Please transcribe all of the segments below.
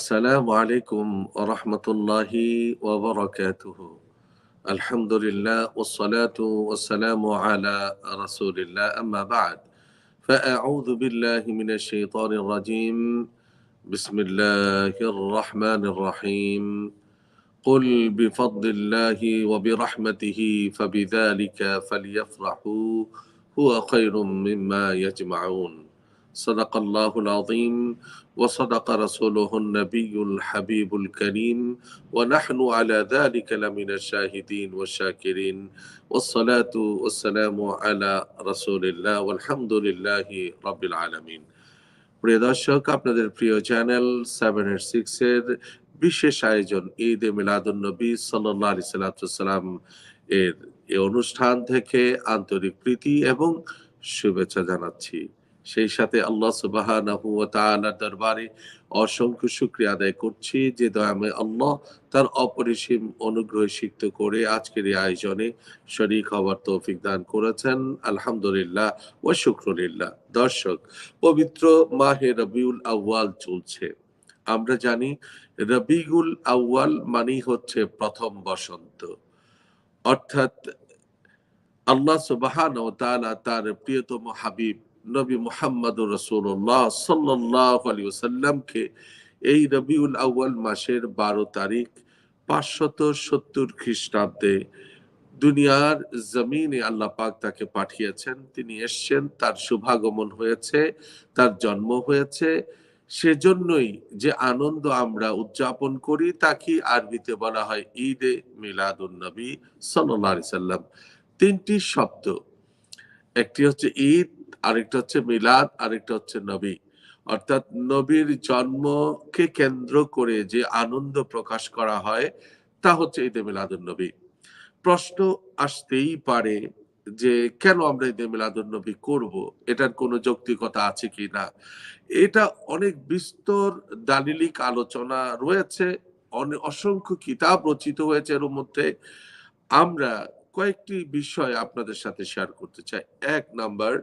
السلام عليكم ورحمة الله وبركاته. الحمد لله والصلاة والسلام على رسول الله. أما بعد فأعوذ بالله من الشيطان الرجيم. بسم الله الرحمن الرحيم. قل بفضل الله وبرحمته فبذلك فليفرحوا. هو خير مما يجمعون. صدق الله العظيم. وصدق رسوله النبي الحبيب الكريم ونحن على ذلك لمن الشاهدين والشاكرين والصلاة والسلام على رسول الله والحمد لله رب العالمين প্রিয় দর্শক আপনাদের প্রিয় চ্যানেল সেভেন এইট সিক্স এর বিশেষ আয়োজন ঈদ এ মিলাদুন্নবী সাল্লাহ আলি সাল্লাম এর এই অনুষ্ঠান থেকে আন্তরিক প্রীতি এবং শুভেচ্ছা জানাচ্ছি সেই সাথে আল্লাহ তাআলার দরবারে অসংখ্য শুকরিয়া আদায় করছি যে দয়াময় আল্লাহ তার অপরিসীম অনুগ্রহ সিক্ত করে আজকের এই আয়োজনে শরীক হওয়ার তৌফিক দান করেছেন। আলহামদুলিল্লাহ ও শুক্রলিল্লাহ। দর্শক, পবিত্র মাহে রবিউল আউয়াল চলছে। আমরা জানি রবিউল আউয়াল মানেই হচ্ছে প্রথম বসন্ত। অর্থাৎ আল্লাহ তাআলা তার প্রিয়তম হাবিব নবী মোহাম্মদ রসুল্লাহ সাল্লাহ আলী সাল্লামকে এই রবিউল আউ্য়াল মাসের বারো তারিখ পাঁচশত সত্তর খ্রিস্টাব্দে দুনিয়ার জমিনে আল্লাহ পাক তাকে পাঠিয়েছেন। তিনি এসছেন, তার শুভাগমন হয়েছে, তার জন্ম হয়েছে। সেজন্যই যে আনন্দ আমরা উদযাপন করি তাকে আরবিতে বলা হয় ঈদে মিলাদুল নবী সাল্লাহ সাল্লাম তিনটি শব্দ, একটি হচ্ছে ঈদ আরেকটা হচ্ছে মিলাদ, আরেকটা হচ্ছে নবী। অর্থাৎ নবীর জন্মকে কেন্দ্র করে যে আনন্দ প্রকাশ করা হয়, তা হচ্ছে ঈদে মিলাদুল নবী। প্রশ্ন আসতেই পারে যে কেন আমরা ঈদে মিলাদুল নবী করব? এটার কোনো যৌক্তিকতা আছে কি না? এটা অনেক বিস্তর দালিলিক আলোচনা রয়েছে অনেক অসংখ্য কিতাব রচিত হয়েছে এর মধ্যে। আমরা কয়েকটি বিষয় আপনাদের সাথে শেয়ার করতে চাই। এক নাম্বার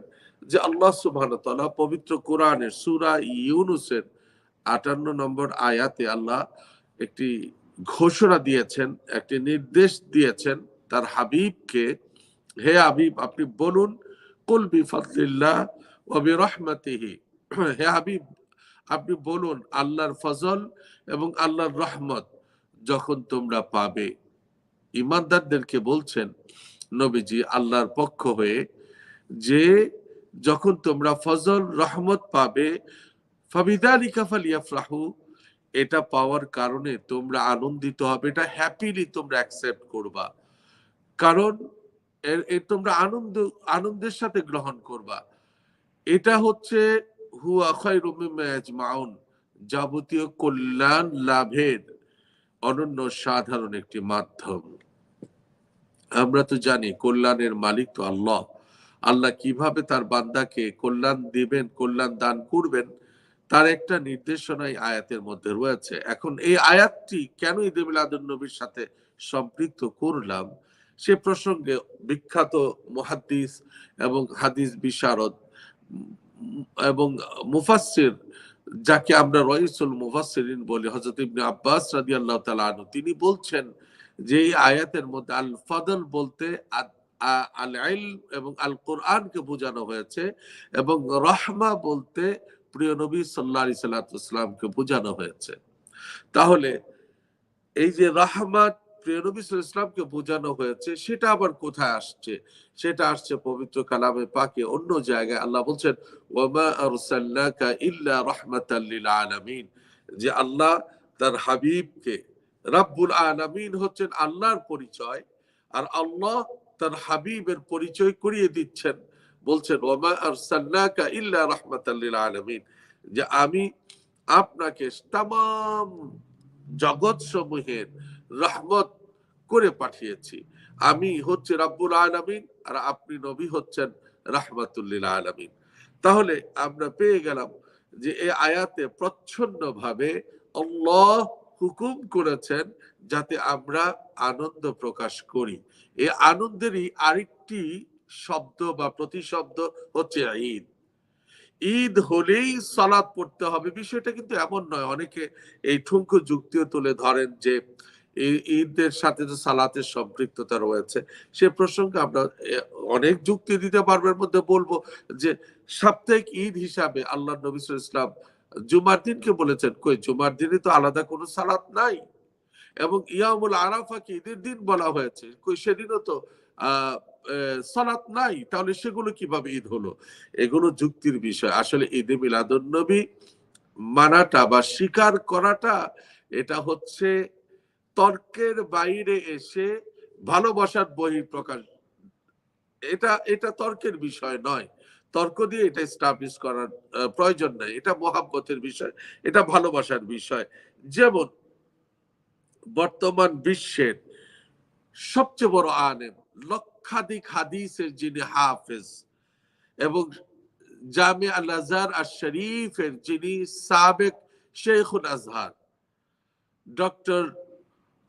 যে আল্লাহ সুবহান পবিত্র কোরআনের সুরা ইউনুসের আটান্ন নম্বর আয়াতে আল্লাহ একটি ঘোষণা দিয়েছেন, একটি নির্দেশ দিয়েছেন তার হাবিবকে, হে হাবিব, আপনি বলুন, কুল বিফাদলিল্লাহ ওয়া বিরহমাতিহি। হে হাবিব, আপনি বলুন, আল্লাহর ফজল এবং আল্লাহর রহমত যখন তোমরা পাবে। ইমানদারদেরকে বলছেন, নবীজি, আল্লাহর পক্ষ হয়ে যে যখন তোমরা ফজল রহমত পাবে, ফাবিদালিকা ফালিয়াফরাহু, এটা পাওয়ার কারণে তোমরা আনন্দিত হবে, এটা হ্যাপিলি তোমরা অ্যাকসেপ্ট করবা। কারণ তোমরা আনন্দ, আনন্দের সাথে গ্রহণ করবা। এটা হচ্ছে হুয়া মাউন যাবতীয় কল্যাণ লাভের অনন্য সাধারণ একটি মাধ্যম। আমরা তো জানি কল্যাণের মালিক তো আল্লাহ। আল্লাহ কীভাবে তার বান্দাকে কল্যাণ দিবেন, কল্যাণ দান করবেন, তার একটা নির্দেশনাই আয়াতের মধ্যে রয়েছে। এখন এই আয়াতটি কেন ঈদ নবীর সাথে সম্পৃক্ত করলাম? সে প্রসঙ্গে বিখ্যাত মুহাদ্দিস এবং হাদিস বিশারদ এবং মুফাসসির, যাকে আমরা রইসুল মুফাসসিরিন বলি, হযরত ইবনে আব্বাস রাদিয়াল্লাহু তাআলা তিনি বলছেন যে এই আয়াতের মধ্যে আল ফাদল বলতে আল এবং আল কোরআনকে বোঝানো হয়েছে এবং রহমা বলতে প্রিয় নবী সাল্লা সাল্লাহামকে বোঝানো হয়েছে। তাহলে এই যে রহমাত প্রিয় নবী ইসলামকে বোঝানো হয়েছে, সেটা আবার কোথায় আসছে? সেটা আসছে পবিত্র কালামে পাকে অন্য জায়গায়। আল্লাহ বলছেন, ওয়ামা ইল্লা যে আল্লাহ তার হাবিবকে, রাব্বুল আলামিন হচ্ছেন আল্লাহর পরিচয়, আর আল্লাহ তার হাবিবের পরিচয় করিয়ে দিচ্ছেন। বলছেন, ওমা আর সাল্লাকা ইল্লা রাহমাতাল্লিল আলামিন। যে আমি আপনাকে তাম জগৎ সমূহের রহমত করে পাঠিয়েছি। আমি হচ্ছে রাব্বুল আলামিন আর আপনি নবী হচ্ছেন রাহমাতুল্লিল আলামিন। তাহলে আমরা পেয়ে গেলাম যে এই আয়াতে প্রচ্ছন্ন ভাবে আল্লাহ হুকুম করেছেন যাতে আমরা আনন্দ প্রকাশ করি। এই আনন্দেরই আরেকটি শব্দ বা প্রতিশব্দ হচ্ছে ঈদ। ঈদ হলেই সালাত পড়তে হবে। বিষয়টা কিন্তু এমন নয়। অনেকে এই ঠুনকো যুক্তিও তুলে ধরেন যে ঈদের সাথে যে সালাতের সম্পৃক্ততা রয়েছে, সে প্রসঙ্গে আমরা অনেক যুক্তি দিতে পারব। এর মধ্যে বলব যে সাপ্তাহিক ঈদ হিসাবে আল্লাহ নবী ইসলাম জুমার দিনকে বলেছেন, কই, জুমার দিনে তো আলাদা কোনো সালাত নাই। এবং ইয়ামুল আরাফাকে ঈদের দিন বলা হয়েছে, কই, সেদিনও তো সালাত নাই। তাহলে সেগুলো কীভাবে ঈদ হলো? এগুলো যুক্তির বিষয়। আসলে ঈদে মানাটা বা স্বীকার করাটা, এটা হচ্ছে তর্কের বাইরে এসে ভালোবাসার বহির প্রকাশ এটা এটা তর্কের বিষয় নয়। তর্ক দিয়ে এটা স্টাবলিশ করার প্রয়োজন নাই। এটা মহাব্বতের বিষয়, এটা ভালোবাসার বিষয়। যেমন বর্তমান বিশ্বের সবচেয়ে বড় আলেম লক্ষাধিক হাদিসের যিনি হাফেজ এবং জামে আল আজহার আর শরীফের যিনি সাবেক শেখুল Azhar, doctor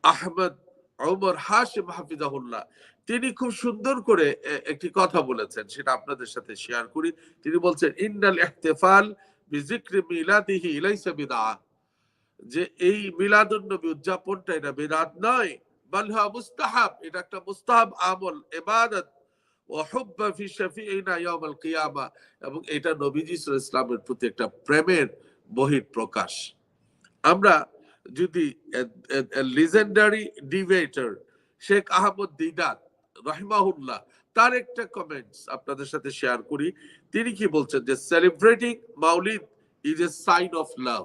Ahmad Omar Hashim হাফিজাহুল্লাহ। তিনি খুব সুন্দর করে একটি কথা বলেছেন, সেটা আপনাদের সাথে শেয়ার করি। তিনি বলছেন, ইন্নাল ইহতিফাল বিজিক্রি মিলাদিহি লাইসা বিদআহ। যে এই মিলাদুন নবী উদযাপনটা এটা বিরাট নয়। বাল হুয়া মুস্তাহাব, এটা একটা মুস্তাহাব আমল, ইবাদত। এবং এটা নবীজি ইসলামের প্রতি একটা প্রেমের বহির প্রকাশ আমরা যদি legendary debater Sheikh Ahmed Deedat রহিমাহুল্লাহ তার একটা কমেন্টস আপনাদের সাথে শেয়ার করি। তিনি কি বলছেন যে celebrating Mawlid is a sign of love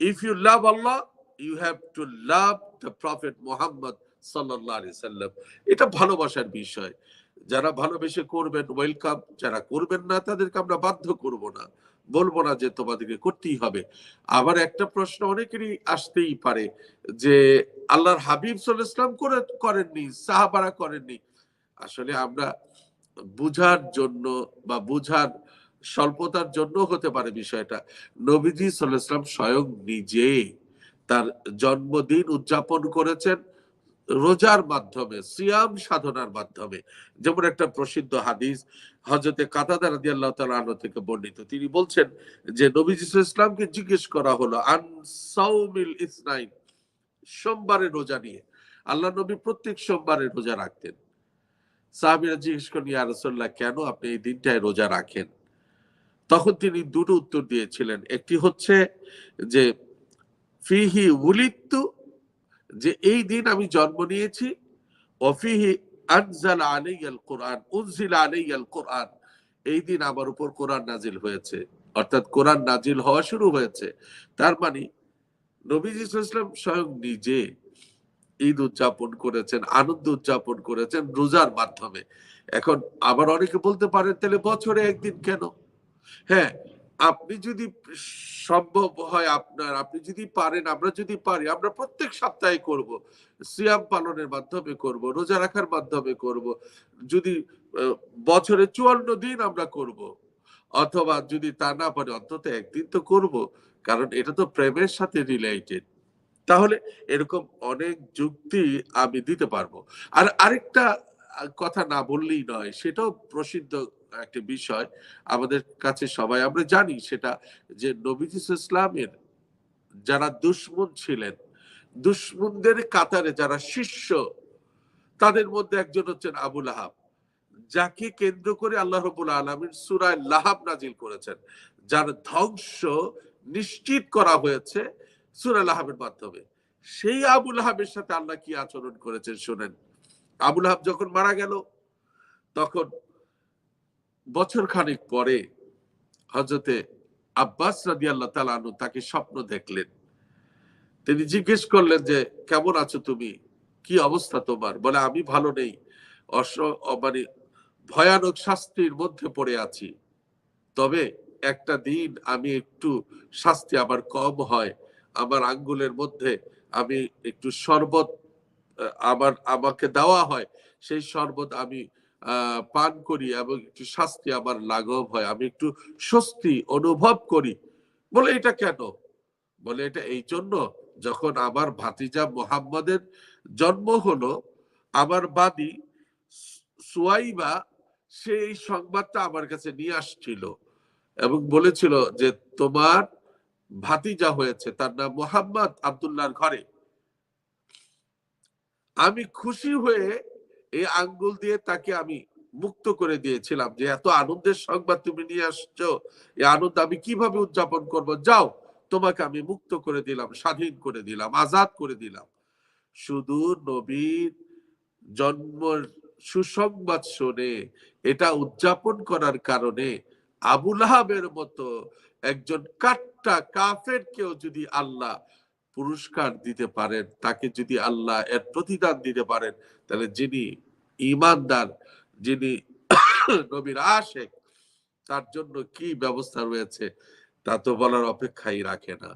if you love Allah, you have to love the Prophet Muhammad sallallahu alaihi wasallam. এটা ভালোবাসার বিষয়। যারা ভালোবেসে করবেন ওয়েলকাম যারা করবেন না তাদেরকে আমরা বাধ্য করব না। বলব না যে তোমাদেরকে করতেই হবে। আবার একটা প্রশ্ন অনেকেরই আসতেই পারে যে, আল্লাহর হাবিব ইসলাম করে, করেননি, সাহাবারা করেননি। আসলে আমরা বুঝার জন্য বা বুঝার স্বল্পতার জন্য হতে পারে বিষয়টা। নবীজি সাল্লাল্লাহু আলাইহি সাল্লাম স্বয়ং নিজে তার জন্মদিন উদযাপন করেছেন। রোজার মাধ্যমে, সিয়াম সাধনার মাধ্যমে। যেমন একটা প্রসিদ্ধ হাদিস হজরতে কাতাদা রাদিয়াল্লাহু তাআলা আনহু থেকে বর্ণিত। তিনি বলছেন যে, নবীজি ইসলামকে জিজ্ঞেস করা হলো, আন সাউমিল ইসনাইন? সোমবারে রোজা নিয়ে। আল্লাহ নবী প্রত্যেক সোমবারে রোজা রাখতেন। সাহাবীরা জিজ্ঞেস করেন ইয়া রাসূলুল্লাহ, কেন আপনি এই দিনটায় রোজা রাখেন? তখন তিনি দুটো উত্তর দিয়েছিলেন। একটি হচ্ছে যে, ফিহি উলিত্তু যে এই দিন আমি জন্ম নিয়েছি। অফিহি কোরআন কোরআন। এই দিন আমার উপর কোরআন নাজিল হয়েছে। অর্থাৎ কোরআন নাজিল হওয়া শুরু হয়েছে। তার মানে নবীজি ইসলাম স্বয়ং নিজে ঈদ উদযাপন করেছেন, আনন্দ উদযাপন করেছেন রোজার মাধ্যমে। এখন আবার অনেকে বলতে পারেন, তাহলে বছরে একদিন কেন? হ্যাঁ আপনি যদি সম্ভব হয় আপনার, আপনি যদি পারেন, আমরা যদি পারি, আমরা প্রত্যেক সপ্তাহে করব। সিয়াম পালনের মাধ্যমে করব, রোজা রাখার মাধ্যমে করব, যদি বছরে চুয়ান্ন দিন আমরা করব, অথবা যদি তা না পারে, অন্তত একদিন তো করব, কারণ এটা তো প্রেমের সাথে রিলেটেড তাহলে এরকম অনেক যুক্তি আমি দিতে পারব। আর আরেকটা কথা না বললেই নয়, সেটাও প্রসিদ্ধ একটা বিষয়, আমাদের কাছে সবাই, আমরা জানি সেটা যে নবীজি ইসলামের যারা দুশ্মন ছিলেন, দুশ্মনদের কাতারে যারা শিষ্য, তাদের মধ্যে একজন হচ্ছেন আবুল আহাব যাকে কেন্দ্র করে আল্লাহ রবুল আলমিন সুরায় লাহাব নাজিল করেছেন, যার ধ্বংস নিশ্চিত করা হয়েছে সুরা লাহাবের মাধ্যমে। সেই আবুল আহাবের সাথে আল্লাহ কি আচরণ করেছেন শোনেন? আবুল আহাব যখন মারা গেল, তখন বছর খানিক পরে হজরতে আব্বাস রাদি আল্লাহ তালু তাকে স্বপ্ন দেখলেন। তিনি জিজ্ঞেস করলেন যে, কেমন আছো তুমি? কি অবস্থা তোমার? বলে, আমি ভালো নেই। মানে ভয়ানক শাস্তির মধ্যে পড়ে আছি। তবে একটা দিন আমি একটু শাস্তি আমার কম হয়। আমার আঙ্গুলের মধ্যে আমি একটু শরবত আমার, আমাকে দেওয়া হয়। সেই শরবত আমি পান করি এবং একটু শাস্তি আমার লাঘব হয়, আমি একটু স্বস্তি অনুভব করি। বলে, এটা কেন? বলে, এটা এই জন্য যখন আমার ভাতিজা মোহাম্মদের জন্ম হলো, আমার বাদী সুয়াইবা সেই সংবাদটা আমার কাছে নিয়ে আসছিল এবং বলেছিল যে, তোমার ভাতিজা হয়েছে, তার নাম মোহাম্মদ আবদুল্লাহর ঘরে। আমি খুশি হয়ে এই আঙ্গুল দিয়ে তাকে আমি মুক্ত করে দিয়েছিলাম যে, এত আনন্দের সংবাদ তুমি নিয়ে আসছো। এই আনন্দ আমি কীভাবে উদযাপন করব? যাও, তোমাকে আমি মুক্ত করে দিলাম, স্বাধীন করে দিলাম, আজাদ করে দিলাম। শুধু নবীর জন্ম সুসংবাদ শুনে, এটা উদযাপন করার কারণে আবুল আহাবের মতো একজন কাট্টা কাফের কেউ যদি আল্লাহ পুরস্কার দিতে পারেন, তাকে যদি আল্লাহ এর প্রতিদান দিতে পারেন, তাহলে যিনি ইমানদার যিনি নবীর আশেক, তার জন্য কি ব্যবস্থা রয়েছে, তা তো বলার অপেক্ষাই রাখে না।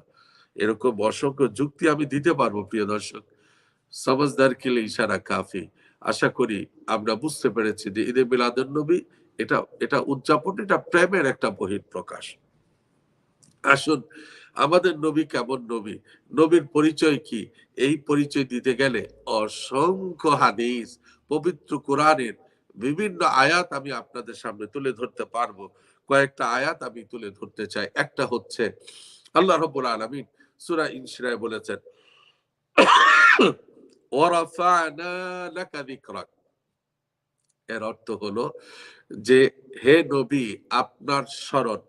এরকম অসংখ্য যুক্তি আমি দিতে পারব, প্রিয় দর্শক। সমাজদার কিলে ইশারা কাফি। আশা করি আমরা বুঝতে পেরেছি যে ঈদে মিলাদুন নবী এটা এটা উদযাপন, এটা প্রেমের একটা বহির প্রকাশ আসুন আমাদের নবী কেমন নবী? নবীর পরিচয় কি? এই পরিচয় দিতে গেলে অসংখ্য হাদিস, পবিত্র কোরআনের বিভিন্ন আয়াত আমি আপনাদের সামনে তুলে ধরতে পারব। কয়েকটা আয়াত আমি তুলে ধরতে চাই। একটা হচ্ছে, আল্লাহ রব্বুল আলামিন সূরা ইনশিরায় বলেছেন এর অর্থ হলো যে, হে নবী, আপনার স্মরণ,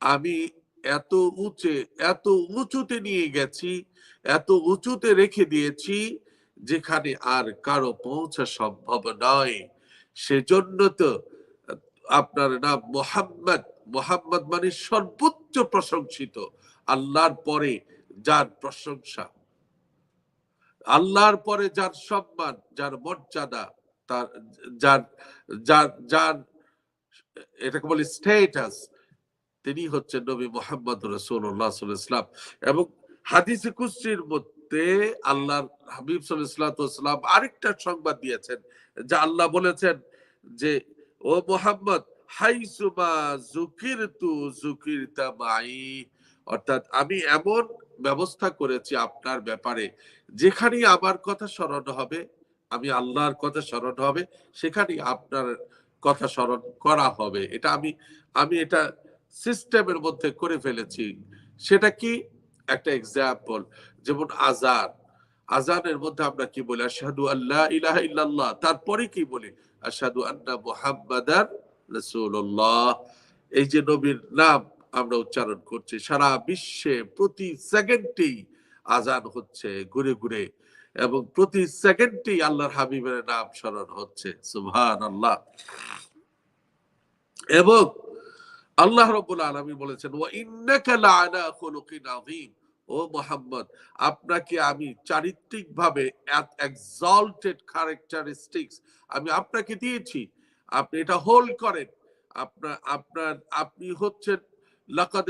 আমি এত উঁচে, এত উঁচুতে নিয়ে গেছি, এত উঁচুতে রেখে দিয়েছি, যেখানে আর কারও পৌঁছা সম্ভব নয়। সেজন্য তো আপনার নাম মোহাম্মদ মোহাম্মদ মানে সর্বোচ্চ প্রশংসিত। আল্লাহর পরে যার প্রশংসা, আল্লাহর পরে যার সম্মান, যার মর্যাদা, তার, যার যার যার, এটাকে বলি স্টেটাস তিনি হচ্ছেন নবী মোহাম্মদ রসুল্লাহ ইসলাম এবং হাদিসে কুস্তির মধ্যে আল্লাহর হাবিব সাল্লাম আরেকটা সংবাদ দিয়েছেন, যা আল্লাহ বলেছেন যে, ও মোহাম্মদ, হাইসুমা জুকির তু অর্থাৎ আমি এমন ব্যবস্থা করেছি আপনার ব্যাপারে, যেখানেই আমার কথা স্মরণ হবে, আমি আল্লাহর কথা স্মরণ হবে, সেখানেই আপনার কথা স্মরণ করা হবে। এটা আমি আমি এটা সিস্টেমের মধ্যে করে ফেলেছি। সেটা কি? একটা এক্সাম্পল যেমন আজান আজানের মধ্যে আমরা কি বলি? আশহাদু আল্লাহ ইলাহা ইল্লাল্লাহ। তারপরে কি বলি? আশহাদু আন্না মুহাম্মাদার রাসূলুল্লাহ। এই যে নবীর নাম আমরা উচ্চারণ করছি, সারা বিশ্বে প্রতি সেকেন্ডেই আজান হচ্ছে ঘুরে ঘুরে এবং প্রতি সেকেন্ডেই আল্লাহর হাবিবের নাম স্মরণ হচ্ছে। সুবহান আল্লাহ এবং আল্লাহ রব্বুল আলমী বলেছেন ও ও মোহাম্মদ, আপনাকে আমি চারিত্রিক ভাবে আমি আপনাকে দিয়েছি। আপনি এটা হোল্ড করেন। আপনার আপনার, আপনি হচ্ছেন, লাকাদ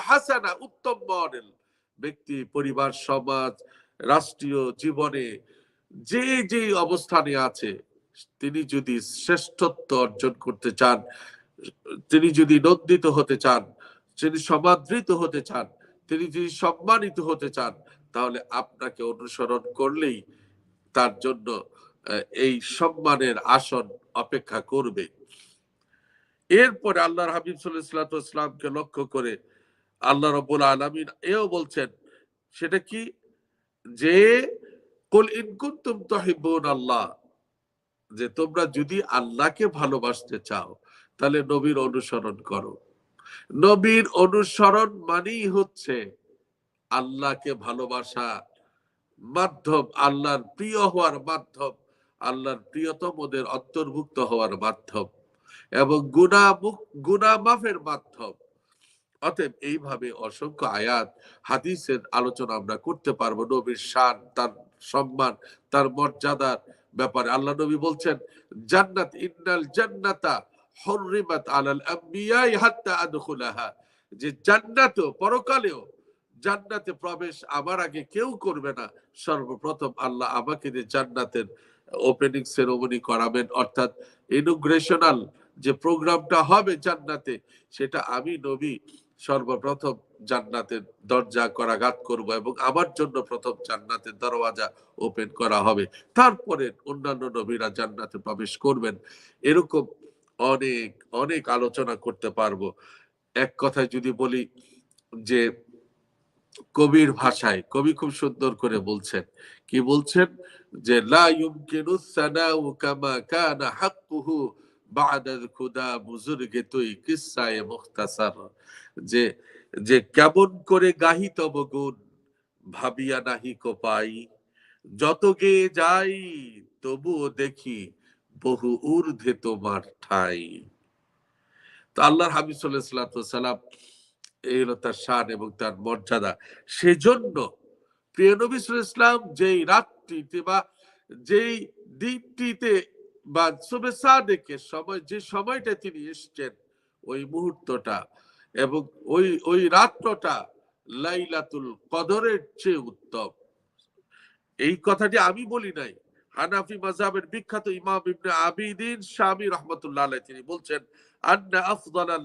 হাসানা। উত্তম মডেল। ব্যক্তি, পরিবার, সমাজ, রাষ্ট্রীয় জীবনে যে যে অবস্থানে আছে তিনি যদি শ্রেষ্ঠত্ব অর্জন করতে চান, তিনি যদি নন্দিত হতে চান, তিনি সমাদৃত হতে চান, তিনি যদি সম্মানিত হতে চান, তাহলে আপনাকে অনুসরণ করলেই তার জন্য এই সম্মানের আসন অপেক্ষা করবে। এরপরে আল্লাহর হাবিব সাল্লাহামকে লক্ষ্য করে আল্লাহ রবুল আলমিন এও বলছেন, সেটা কি? যে, কুল ইনকুন্তুম তহিবুন আল্লাহ যে তোমরা যদি আল্লাহকে ভালোবাসতে চাও, তাহলে নবীর অনুসরণ করো। নবীর অনুসরণ মানেই হচ্ছে আল্লাহকে ভালোবাসা মাধ্যম, আল্লাহর প্রিয় হওয়ার মাধ্যম, আল্লাহর প্রিয়তমদের অন্তর্ভুক্ত হওয়ার মাধ্যম এবং গুণা গুণা মাফের মাধ্যম। অতএব এইভাবে অসংখ্য আয়াত, হাদিসের আলোচনা আমরা করতে পারব। নবীর শান, তার সম্মান, তার মর্যাদার ব্যাপারে আল্লাহ নবী বলছেন, জান্নাত, ইন্নাল জান্নাতা হরিমাত আলাল আম্বিয়াই হাত্তা আদখুলাহা। যে জান্নাত পরকালেও জান্নাতে প্রবেশ আমার আগে কেউ করবে না। সর্বপ্রথম আল্লাহ আমাকে যে জান্নাতের ওপেনিং সেরেমনি করাবেন, অর্থাৎ ইনোগ্রেশনাল যে প্রোগ্রামটা হবে জান্নাতে, সেটা আমি নবী সর্বপ্রথম জান্নাতের দরজা করাঘাত করব এবং আমার জন্য প্রথম জান্নাতের দরওয়াজা ওপেন করা হবে। তারপরে অন্যান্য নবীরা জান্নাতে প্রবেশ করবেন। এরকম অনেক অনেক আলোচনা করতে পারব। এক কথায় যদি বলি যে কবির ভাষায়, কবি খুব সুন্দর করে বলছেন। কি বলছেন? যে যে যে কেমন করে গাহি তব গুণ, ভাবিয়া নাহি কো পাই যত গে যাই, তবুও দেখি বহু ঊর্ধ্বে তোমার ঠাই। তো আল্লাহর হাবিব সাল্লাম এই হলো তার শান এবং তার মর্যাদা। সেজন্য প্রিয় নবী সাল্লাল্লাহু ইসলাম যেই রাত্রিতে বা যেই দিনটিতে বা শুভে সাদেকের সময়, যে সময়টা তিনি এসছেন, ওই মুহূর্তটা এবং ওই ওই রাত্রটা লাইলাতুল কদরের চেয়ে উত্তম। এই কথাটি আমি বলি নাই। হানাফি মাজাবের বিখ্যাত ইমাম ইবনে আবিদিন স্বামী রহমতুল্লাহ তিনি বলছেন, আন্না আফদালাল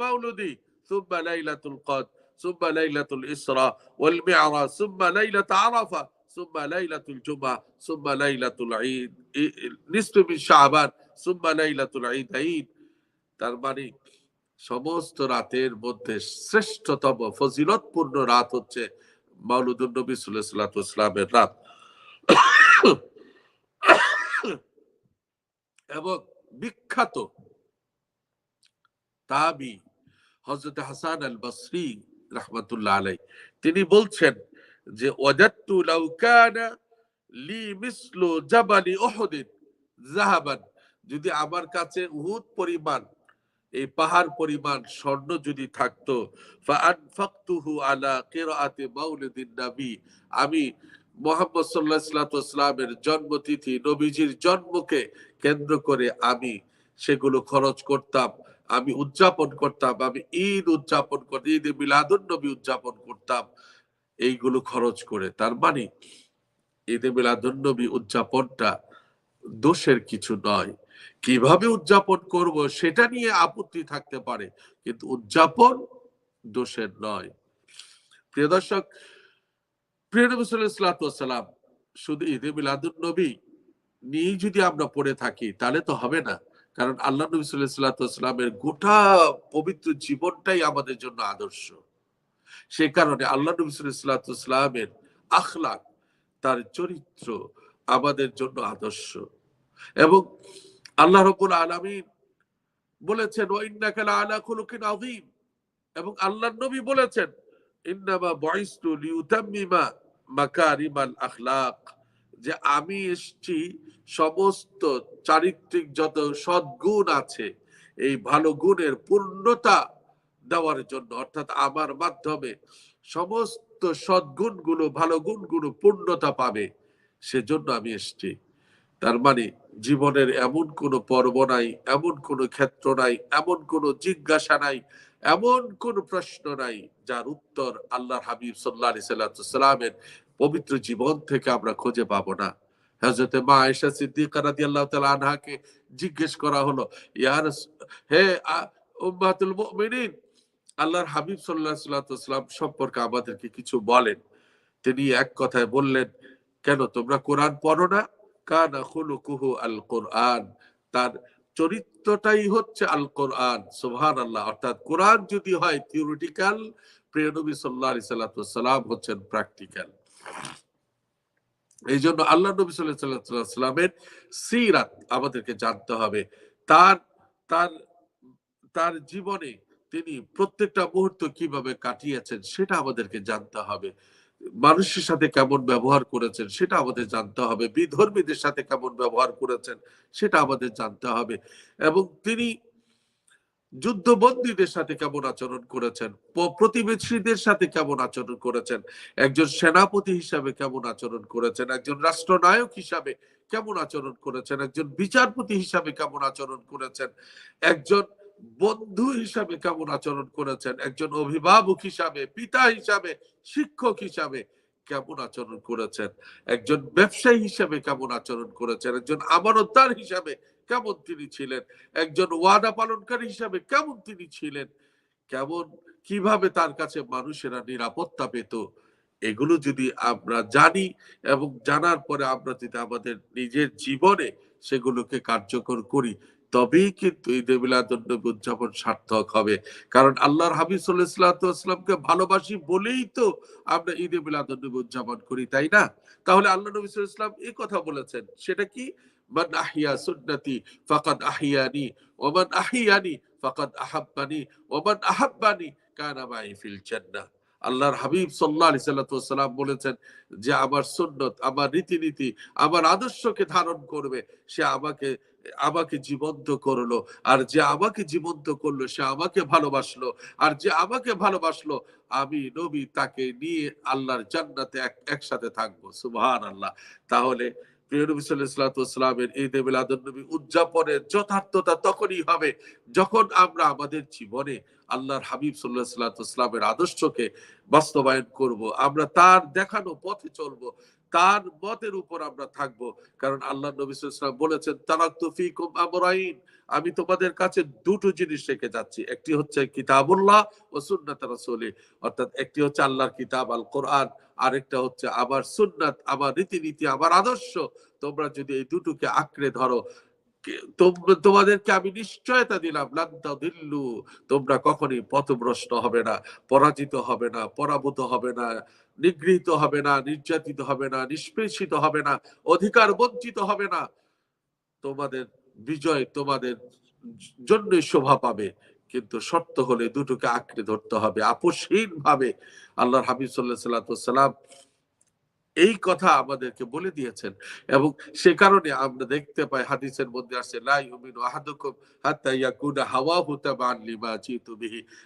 মাউলুদি, সুম্মা লাইলাতুল কদ সুম্মা লাইলাতুল ইসরা ওয়াল মি'রাজ সুম্মা আরাফা, সুম্মা লাইলাতুল জুমআ, সুম্মা লাইলাতুল ঈদ নিসফ মিন শাবান, সুম্মা লাইলাতুল ঈদাইন। তার মানে সমস্ত রাতের মধ্যে শ্রেষ্ঠতম, ফজিলতপূর্ণ রাত হচ্ছে মাউলুদুন নবী ইসলামের রাত। এবং বিখ্যাত তাবি হজরত হাসান আল বসরি রহমতুল্লাহ আলাই তিনি বলছেন যে ওয়াজাত্তু লাউ কানা লি মিসলু জাবালি উহুদিন যাহাবান যদি আমার কাছে উহুদ পরিমাণ এই পাহাড় পরিমাণ স্বর্ণ যদি থাকতো আলা কিরাআতি মাউলিদিন নবী। আমি মোহাম্মদ সাল্লাল্লাহু সাল্লামের জন্মতিথি, নবীজির জন্মকে কেন্দ্র করে আমি সেগুলো খরচ করতাম, আমি উদযাপন করতাম, আমি ঈদ উদযাপন করতাম, ঈদ মিলাদুন নবী উদযাপন করতাম, এইগুলো খরচ করে। তার মানে ঈদে মিলাদুন নবী উদযাপনটা দোষের কিছু নয়। কীভাবে উদযাপন করব সেটা নিয়ে আপত্তি থাকতে পারে, কিন্তু উদযাপন দোষের নয়। প্রিয় দর্শক, প্রিয় নবী সাল্লাম শুধু ঈদে মিলাদুন নবী নিয়ে যদি আমরা পড়ে থাকি, তাহলে তো হবে না। কারণ আল্লাহ নবী সাল্লামের গোটা পবিত্র জীবনটাই আমাদের জন্য আদর্শ। সে কারণে আল্লাহ নবী সাল্লামের আখলাক তার চরিত্র আমাদের জন্য আদর্শ। এবং আল্লাহ রবুল আলমিন বলেছেন ও ইন্নাকালা আলা খুলুকিন আযীম। এবং আল্লাহ নবী বলেছেন, ইন্নামা বয়স্তু লিউতাম্মিমা মাকারিমাল আখলাক। যে আমি এসছি, সমস্ত চারিত্রিক যত সদ্গুণ আছে, এই ভালো গুণের পূর্ণতা দেওয়ার জন্য, অর্থাৎ আমার মাধ্যমে সমস্ত সদ্গুণগুলো, ভালো গুণগুলো পূর্ণতা পাবে, সেজন্য আমি এসছি। তার মানে জীবনের এমন কোনো পর্ব নাই, এমন কোনো ক্ষেত্র নাই, এমন কোনো জিজ্ঞাসা নাই, এমন কোন প্রশ্ন নাই, যার উত্তর আল্লাহর হাবিব সাল্লাহ সাল্লামের পবিত্র জীবন থেকে আমরা খুঁজে পাবো না। হজরতে মা আয়েশা সিদ্দিকা রাদিয়াল্লাহু তাআলা আনহাকে জিজ্ঞেস করা হলো ইয়ার হে উম্মাতুল মুমিনিন, আল্লাহর হাবিব সাল্লাল্লাহু আলাইহি সম্পর্কে আমাদেরকে কিছু বলেন। তিনি এক কথায় বললেন, কেন তোমরা কোরআন পড়ো না? আল কোরআন তার চরিত্রটাই হচ্ছে আল কোরআন সুবহান আল্লাহ অর্থাৎ কোরআন যদি হয় থিওরিটিক্যাল প্রিয় নবী সাল্লাহ সাল্লাম হচ্ছেন প্র্যাকটিক্যাল এই জন্য আল্লাহ নবী সাল্লামের সিরাত আমাদেরকে জানতে হবে। তার তার তার জীবনে তিনি প্রত্যেকটা মুহূর্ত কীভাবে কাটিয়েছেন, সেটা আমাদেরকে জানতে হবে। মানুষের সাথে কেমন ব্যবহার করেছেন সেটা আমাদের জানতে হবে। বিধর্মীদের সাথে কেমন ব্যবহার করেছেন সেটা আমাদের জানতে হবে। এবং তিনি যুদ্ধবন্দীদের সাথে কেমন আচরণ করেছেন? প্রতিবেশীদের সাথে কেমন আচরণ করেছেন? একজন সেনাপতি হিসাবে কেমন আচরণ করেছেন? একজন রাষ্ট্রনায়ক হিসাবে কেমন আচরণ করেছেন? একজন বিচারপতি হিসাবে কেমন আচরণ করেছেন? একজন বন্ধু হিসাবে কেমন আচরণ করেছেন? একজন অভিভাবক হিসাবে, পিতা হিসাবে, শিক্ষক হিসাবে কেমন আচরণ করেছেন? একজন ব্যবসায়ী হিসাবে কেমন আচরণ করেছেন? একজন আমানতদার হিসাবে কেমন তিনি ছিলেন? একজন ওয়াদা পালনকারী হিসাবে কেমন তিনি ছিলেন? কেমন, কীভাবে তার কাছে মানুষেরা নিরাপত্তা পেত? এগুলো যদি আমরা জানি এবং জানার পরে আমরা যদি আমাদের নিজের জীবনে সেগুলোকে কার্যকর করি তবেই কিন্তু ঈদ মিলাদুন্নবী উদযাপন সার্থক হবে। কারণ আল্লাহর হাবিব সাল্লাহামকে ভালোবাসি বলেই তো আমরা ঈদ মিলাদুন্নবী উদযাপন করি, তাই না? তাহলে আল্লাহ নবী ইসলাম এই কথা বলেছেন, সেটা কি? মান আহিয়া ফাকাদ আহিয়ানি ওমান আহিয়ানি ফাকাদ আহাব্বানি ওমান আহাব্বানি কানা মাই ফিল জান্নাহ। আল্লাহর হাবিব সাল্লাম বলেছেন যে, আমার সুন্নত, আমার রীতিনীতি, আমার আদর্শকে ধারণ করবে, সে আমাকে আমাকে জীবন্ত করল। আর যে আমাকে জীবন্ত করল, সে আমাকে ভালোবাসলো। আর যে আমাকে ভালোবাসলো, আমি নবী তাকে নিয়ে আল্লাহর জান্নাতে একসাথে থাকব। সুবহান আল্লাহ তাহলে প্রিয় নবী নবী উদযাপনের যথার্থতা তখনই হবে যখন আমরা আমাদের জীবনে আল্লাহর হাবিব সাল্লাহ আদর্শকে বাস্তবায়ন করব। আমরা তার দেখানো পথে চলবো। তার মতের উপর আমরা থাকব? কারণ আল্লাহ নবী সাল্লাম বলেছেন তারাক তুফিকুম আমরাইন। আমি তোমাদের কাছে দুটো জিনিস রেখে যাচ্ছি। একটি হচ্ছে কিতাবুল্লাহ ও সুন্নাত অর্থাৎ একটি হচ্ছে আল্লাহর কিতাব আল কোরআন আরেকটা হচ্ছে আবার সুন্নাত, আমার রীতিনীতি, আমার আদর্শ। তোমরা যদি এই দুটোকে আঁকড়ে ধরো তোমাদেরকে আমি নিশ্চয়তা দিলাম। দিল্লু তোমরা কখনই পথভ্রষ্ট হবে না, পরাজিত হবে না, পরাভূত হবে না, নিগৃহীত হবে না, নির্যাতিত হবে না, নিষ্পেষিত হবে না, অধিকার বঞ্চিত হবে না। তোমাদের বিজয় তোমাদের জন্যই শোভা পাবে, কিন্তু শর্ত হলে দুটোকে আঁকড়ে ধরতে হবে আপোষহীন ভাবে আল্লাহর হাবিব সাল্লাহ সাল্লাম এই কথা আমাদেরকে বলে দিয়েছেন। এবং সে কারণে আমরা দেখতে পাই, হাদিসের মধ্যে আসছে লাই উমিনু আহাদুকুম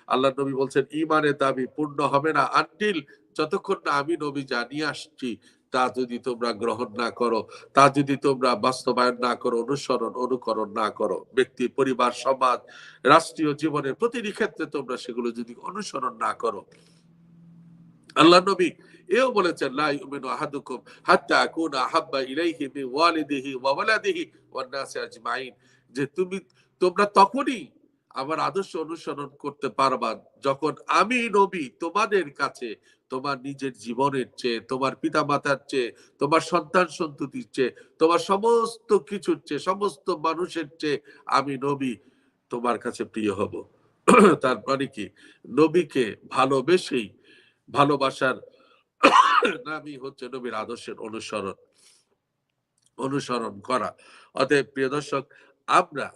আল্লাহ নবী বলছেন ইমানের দাবি পূর্ণ হবে না আনটিল যতক্ষণ না আমি নবী জানিয়ে আসছি, তা যদি তোমরা গ্রহণ না করো, তা যদি তোমরা বাস্তবায়ন না করো, অনুসরণ, অনুকরণ না করো, ব্যক্তি, পরিবার, সমাজ, রাষ্ট্রীয় জীবনের প্রতিটি ক্ষেত্রে তোমরা সেগুলো যদি অনুসরণ না করো। আল্লাহ নবী এও বলেছেন আহাদুকুম হাত্তা আহাব্বা ইলাইহি ওয়ালিদিহি ওয়া ওয়ালাদিহি ওয়ান নাসি আজমাইন। যে তুমি, তোমরা তখনই আমার আদর্শ অনুসরণ করতে পারবা যখন আমি নবী তোমাদের কাছে তোমার নিজের জীবনের চেয়ে, তোমার পিতা মাতার চেয়ে, তোমার সন্তান সন্ততির চেয়ে, তোমার সমস্ত কিছুর চেয়ে, সমস্ত মানুষের চেয়ে আমি নবী তোমার কাছে প্রিয় হব। তার মানে কি? নবীকে ভালোবেসেই, ভালোবাসার নামই হচ্ছে নবীর আদর্শের অনুসরণ অনুসরণ করা। অতএব প্রিয় দর্শক, আমরা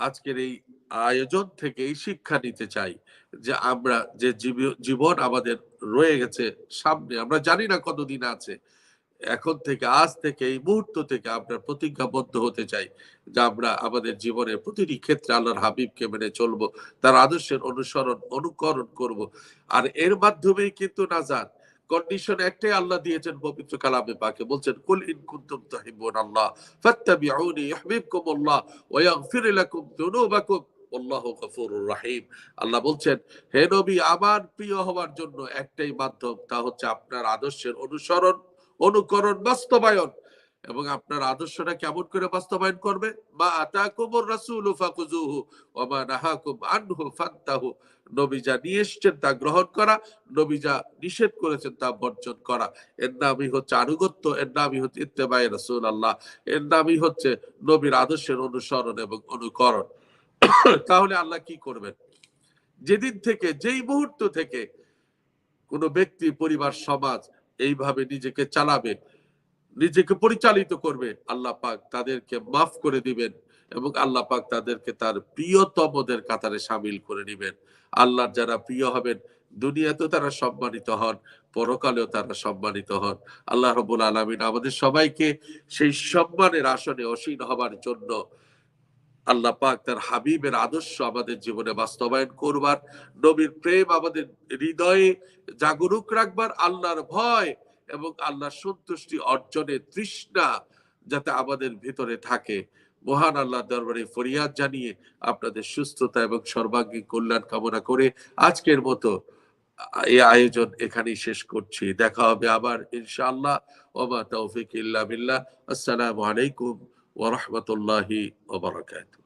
আজকের এই আয়োজন থেকে এই শিক্ষা নিতে চাই যে আমরা যে জীবন আমাদের রয়ে গেছে সামনে, আমরা জানি না কতদিন আছে। এখন থেকে, আজ থেকে, এই মুহূর্ত থেকে আমরা প্রতিজ্ঞাবদ্ধ হতে চাই যে আমরা আমাদের জীবনের প্রতিটি ক্ষেত্রে আল্লাহর হাবিবকে মেনে চলবো, তার আদর্শের অনুসরণ, অনুকরণ করব। আর এর মাধ্যমেই কিন্তু নাজাদ কন্ডিশন একটাই আল্লাহ দিয়েছেন পবিত্র কালামে পাকে। বলছেন, কুল ইন কুনতুম তুহিব্বুন আল্লাহ, ফাত্তাবিউনি ইউহিব্বুকুম আল্লাহ ওয়া ইয়াগফির লাকুম যুনুবাকুম গফুরুর রাহিম। আল্লাহ বলছেন, হে নবী, আমার প্রিয় হওয়ার জন্য একটাই মাধ্যম, তা হচ্ছে আপনার আদর্শের অনুসরণ, অনুকরণ, বাস্তবায়ন। এবং আপনার আদর্শটা কেমন করে বাস্তবায়ন করবে? মা আতাকুমুর রাসূলু ফাকুজুহু ওয়া মা নাহাকুম আনহু ফান্তাহু। নবী যা নিয়ে এসেছেন তা গ্রহণ করা, নবী যা নিষেধ করেছেন তা বর্জন করা। এর নামই হচ্ছে আনুগত্য, এর নামই হচ্ছে ইত্তেবাই রসুল আল্লাহ এর নামই হচ্ছে নবীর আদর্শের অনুসরণ এবং অনুকরণ। তাহলে আল্লাহ কি করবেন? যেদিন থেকে, যেই মুহূর্ত থেকে কোনো ব্যক্তি, পরিবার, সমাজ এইভাবে নিজেকে চালাবে নিজেকে পরিচালিত করবে। আল্লাহ পাক তাদেরকে মাফ করে দিবেন এবং আল্লাহ পাক তাদেরকে তার প্রিয়তমদের কাতারে সামিল করে নিবেন। আল্লাহর যারা প্রিয় হবেন, দুনিয়াতেও তারা সম্মানিত হন, পরকালেও তারা সম্মানিত হন। আল্লাহ রবুল আলমিন আমাদের সবাইকে সেই সম্মানের আসনে অসীন হবার জন্য আল্লাহ পাক তার হাবিবের আদর্শ আমাদের জীবনে বাস্তবায়ন করবার, নবীর প্রেম আমাদের হৃদয়ে জাগরুক রাখবার, আল্লাহর ভয় এবং আল্লাহর সন্তুষ্টি অর্জনের তৃষ্ণা যাতে আমাদের ভিতরে থাকে। মহান আল্লাহ দরবারে ফরিয়াদ জানিয়ে আপনাদের সুস্থতা এবং সর্বাঙ্গীন কল্যাণ কামনা করে আজকের মতো এই আয়োজন এখানেই শেষ করছি। দেখা হবে আবার, ইনশাআল্লাহ। ওমা তৌফিক ইল্লা বিল্লাহ। আসসালামু আলাইকুম ওয়া রাহমাতুল্লাহি ওয়া বারাকাতুহু।